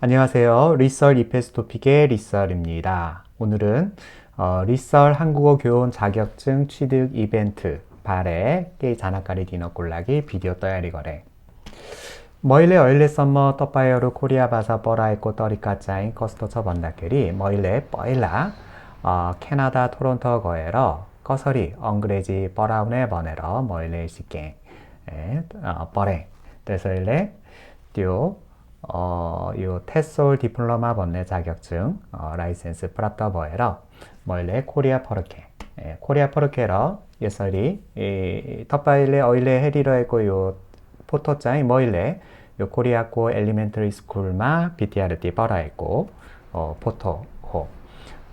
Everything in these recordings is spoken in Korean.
안녕하세요. 리썰 이페스 토픽의 리썰입니다. 오늘은 어, 리썰 한국어 교원 자격증 취득 이벤트 발에 깨 자나까리 디너 꼴라기 비디오 떠야리 거래. 머일레 얼레 썸머 떡바이어루 코리아 바사 뻐라이코 떠리까 짜인 커스터 처 번다케리 머일레 뻐일라 어, 캐나다 토론토 거에러 꺼서리 엉그레지 뻐라운에 버네러 머일레 시께 어, 뻐레 그래서 일레 띠오 어, 요 테솔 디플로마 번내 자격증 어, 라이센스 프랍더 버에러 멀레 코리아 퍼르케. 예, 코리아 퍼르케러 예설이 이 텃바일레 어일레 헤리러 했고 요 포토짜이 뭐일레 요 코리아코 엘리멘터리 스쿨마 BTRT 뻐라 했고 어, 포토 호.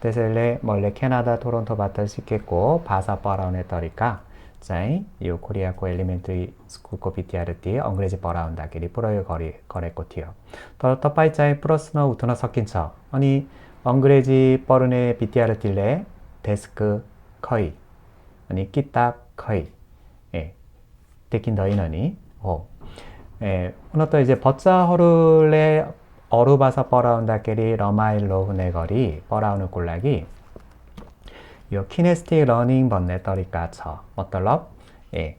데셀레 멀레 캐나다 토론토 바탈 시켰고 바사 뻐라운에 떠리까 짜이 요 코리아코 엘리멘터리 스쿨코 BTRT 엉그레지 길이 뿌러요 거리 거래고 티어 더 떠빠이 짜이 플러스너 우트너 섞인 척. 아니 엉그레지 뻐르네 BTRT레 데스크 커이. 아니 끼딱 커이. 예. 데킨 더이너니 호 예, 오늘또 이제 버짜 허룰레 어루바사 뻐라운다. 길이 러마일로 후네거리 뻐라운을 꼴라기 요 키네스틱 러닝 번네 떠리까 쳐 어떨럽 예,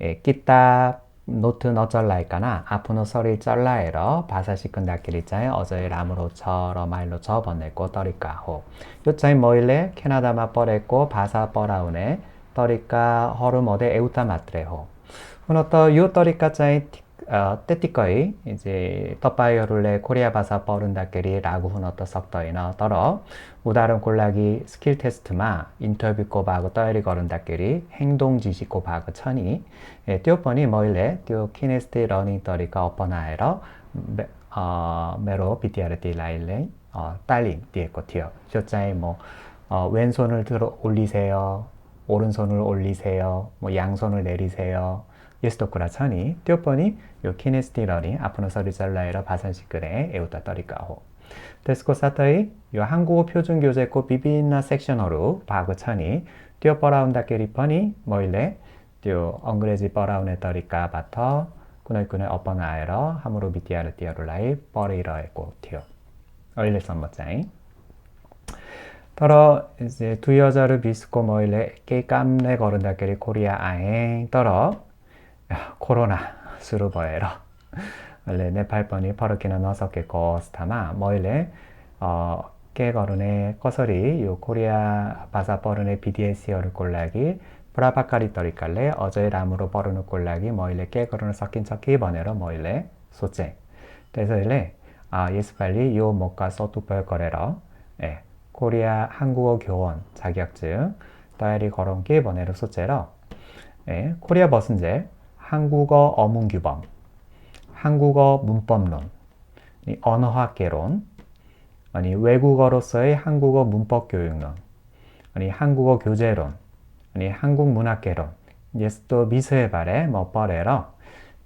예 끼따 노트 너쩔라이까나 아프노 서리 쩔라에러 바사시 끈다끼리 짜에 어저의 라무로 처러 마일로 쳐 번내고 떠리까 호. 요짜이 뭐일레 캐나다마 뻐레고 바사 뻐라운에 떠리까 허르모데 에우타 마트레 호. 훈어떠 요 떠리까 짜이 어, 때띠거이 이제 떡바이어룰레 코리아 바사 뻐른다끼리 라구 훈 어떠 썩떠이너 떨어 우다른 꼴라기 스킬 테스트마 인터뷰 꼬바고 떠이리 거른다끼리 행동 지시 꼬바고 천이 예, 띄어뻔이 뭐일레 띄어 키네스티 러닝 떠리가 어퍼나에러 메, 어, 메로 BTRT 라일레 어, 딸림 뒤에거 튀어. 쇼짜이 뭐 어, 왼손을 들어 올리세요 오른손을 올리세요 뭐 양손을 내리세요 예스도쿠라 천이 띄어뻔이 요 키네스티 러닝 아프노 서리 잘라에러 바산시끄레 에우타 떠리까호. 데스코 사타이 요 한국어 표준 교재코 비비나 섹션어로 바그 천이 띄어 뻐라운다 깨리퍼니 뭐일레 띄어 엉그레지 뻐라운에 떠리까 바터 꾸널꾸널 어퍼나에러 함으로 비티아르 띄어룰라이 뻐레이러에고 튀어 어일레 썸머짜이 떨어 이제 두 여자를 비스코 뭐일레 깨 깜내 거른다 깨리 코리아 아행. 떨어 야, 코로나 수루버에러 원래 네팔번이 퍼르키나 너석게 거스타마 뭐일레 어 깨거르네 꺼서리 요 코리아 바사 뻐르네 BDS어를 꼴라기 브라바카리 떠리깔레 어저의 람으로 뻐르는 꼴라기 뭐일레 깨거르는 섞인 척기 번에러 뭐일레 소째 그래서 일레 아 예스 빨리 요 목가 써투벌 거래러 예 코리아 한국어 교원 자격증 다이리 거론기 번에러 소째러 예 코리아 버슨제 한국어 어문규범 한국어 문법론, 언어학개론, 아니 외국어로서의 한국어 문법 교육론, 아니 한국어 교재론, 아니 한국 문학개론, 예스도 미스의 발에 뭐 뻘에러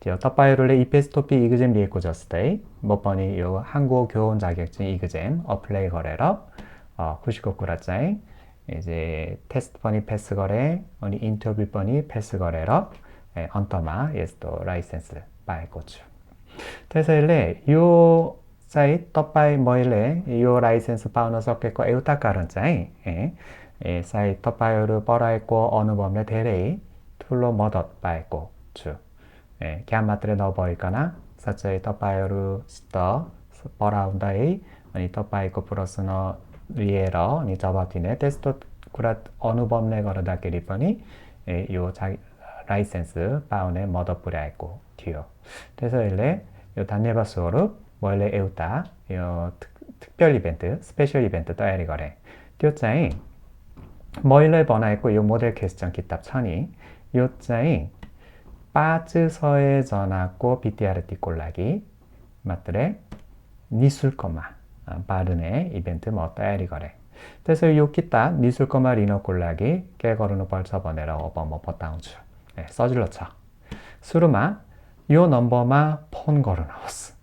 디어 떡바이룰레 이페스토피 이그잼 리에코저스데이 뭐 번이 요 한국어 교원 자격증 이그잼 어플레이 거래러 어 쿠시코 쿠라짜이 이제 테스트 번이 패스 거래 아니 인터뷰 번이 패스 거래러 예, 언터마 예스도 라이센스 바이 고추. 그래서 일레 요 사이 떡바이 뭐일레 요 라이센스 파우너 섞겠고 에우타카른 짜이 예, 예, 사이 떡바이를 뻐라있고 어느 범례 대레이 툴로 머덧 바있고 주 예, 갸마트레 넣어버리거나 사차이 떡바이를 시터 뻐라운다이 아니 떡바이 고 플러스너 리에러 아니 저바티네 테스트 구라 어느 범례 걸어다 게리퍼니 예, 요 자, 라이센스 파운에 머덧 뿌려있고 튀어 그래서 일레 요 단네바스어로 원래 에우타 요 특, 별 이벤트 스페셜 이벤트 떠야리 거래 띄어짜이 머일레 번화했고 요 모델 퀘스천 기탑 천이 요짜이 빠즈서에 전하고 BTRT 꼴라기 맞더래 니술거마 빠르네 이벤트 뭐 떠야리 거래 그래서 요 기타 니술거마 리너 꼴라기 깨거르노 벌써 보내러 어버 뭐 버다운주 네, 써질러 쳐 수르마 요 넘버마 폰 걸어나왔어.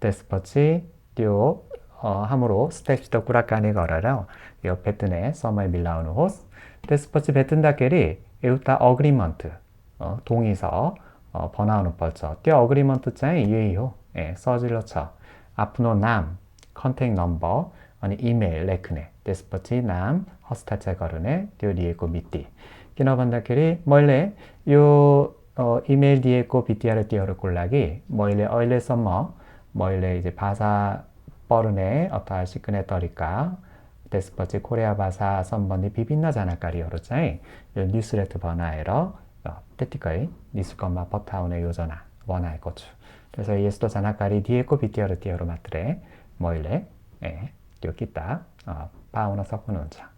데스퍼치 띠오 어, 함으로 스텝시더 꾸라까니 걸어라 요 베트네 서머에 밀라우는 호스 데스퍼치 베튼다케리 에우타 어그리먼트 어, 동의서 어, 번아우는 뻘쳐 띠어 어그리먼트 짜이 유에요 예, 써질러쳐 앞으로 남, 컨택 넘버, 아니 이메일 레크네, 데스퍼티 남, 허스타체 거르네, 뒤에 거 미띠. 기너반다끼리 멀레 요 어, 이메일 뒤에 거 BTR 띄어를 골라기 멀레 얼레 썸머 멀레 이제 바사 뻐르네 어떠한 시크네 떠리까 데스퍼치 코리아 바사 선번이 비빈나 자나까리 여러짜이 뉴스레터 번화에러 때티까이 니스건마 법타운의 요전화 원화의 고추. 그래서 예스도 자나까리 뒤에 거 BTR 띄어로 맞더래 멀레 예, 띄었겠다 어, 바우나 섞어놓은 자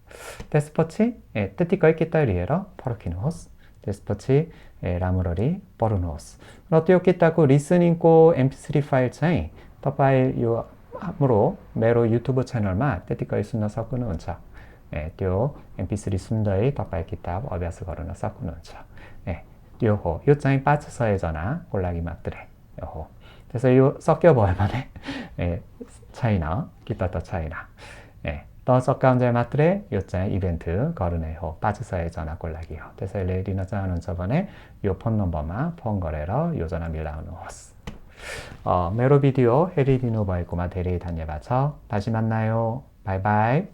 때티까이 깼다 리에러 퍼르키노스. 데스퍼치 예, 라무러리 버르노스. 어띄었겠다고? 리스닝고 mp3 파일 차이. 더 파일 요 함으로 메로 유튜브 채널마 때티까이 순나 섞어놓은 자 예, 띄어 mp3 순더의 더 파일 기타 어비아스 거르나 섞어놓은 자 예, 띄어호. 요 장이 빠져서의 전화 골라기 맞더래 요호. 그래서 요 섞여 보이만해 예, 차이나 기타 더 차이나. 예, 더 섞가운데 맞더래 요장 이벤트 거르네호 빠져서의 전화 골라기요. 그래서 레디너 전화는 저번에 요폰 넘버마 폰 거래러 요 전화 밀라우는 호스 어, 메로 비디오 헤리디노 바이고마 데레이 다녀봐서 다시 만나요. 바이바이